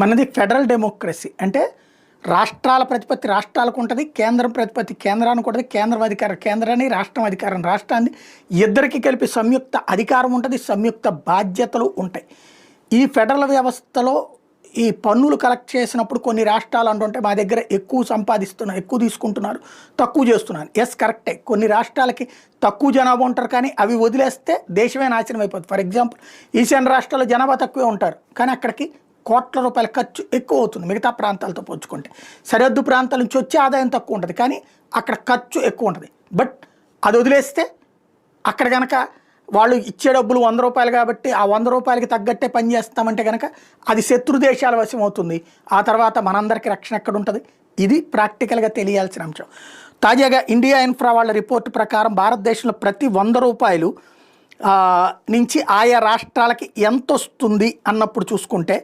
మనది federal democracy. అంటే రాష్ట్రాల ప్రతిపత్తి రాష్ట్రాలకు ఉంటుంది కేంద్రం ప్రతిపత్తి కేంద్రానికి ఉంటుంది కేంద్రం అధికారం కేంద్రాన్ని రాష్ట్రం అధికారం రాష్ట్రాన్ని ఇద్దరికి కలిపి సంయుక్త అధికారం ఉంటుంది సంయుక్త బాధ్యతలు ఉంటాయి. ఈ ఫెడరల్ వ్యవస్థలో ఈ పన్నులు కలెక్ట్ చేసినప్పుడు కొన్ని రాష్ట్రాలు అంటుంటే మా దగ్గర ఎక్కువ సంపాదిస్తున్నారు ఎక్కువ తీసుకుంటున్నారు తక్కువ చేస్తున్నారు. ఎస్ కరెక్టే కొన్ని రాష్ట్రాలకి తక్కువ జనాభా ఉంటారు కానీ అవి వదిలేస్తే దేశమే నాశనం అయిపోతుంది. ఫర్ ఎగ్జాంపుల్ ఈశాన్య రాష్ట్రాల్లో జనాభా తక్కువే ఉంటారు కానీ అక్కడికి కోట్ల రూపాయల ఖర్చు ఎక్కువ అవుతుంది మిగతా ప్రాంతాలతో పోల్చుకుంటే. సరిహద్దు ప్రాంతాల నుంచి వచ్చే ఆదాయం తక్కువ ఉంటుంది కానీ అక్కడ ఖర్చు ఎక్కువ ఉంటుంది. బట్ అది వదిలేస్తే అక్కడ కనుక వాళ్ళు ఇచ్చే డబ్బులు వంద రూపాయలు కాబట్టి ఆ వంద రూపాయలకి తగ్గట్టే పని చేస్తామంటే కనుక అది శత్రు దేశాల వశం అవుతుంది. ఆ తర్వాత మనందరికీ రక్షణ ఎక్కడ ఉంటుంది ఇది ప్రాక్టికల్గా తెలియాల్సిన అంశం. తాజాగా ఇండియా ఇన్ఫ్రా వాళ్ళ రిపోర్టు ప్రకారం భారతదేశంలో ప్రతి వంద రూపాయలు నుంచి ఆయా రాష్ట్రాలకి ఎంత వస్తుంది అన్నప్పుడు చూసుకుంటే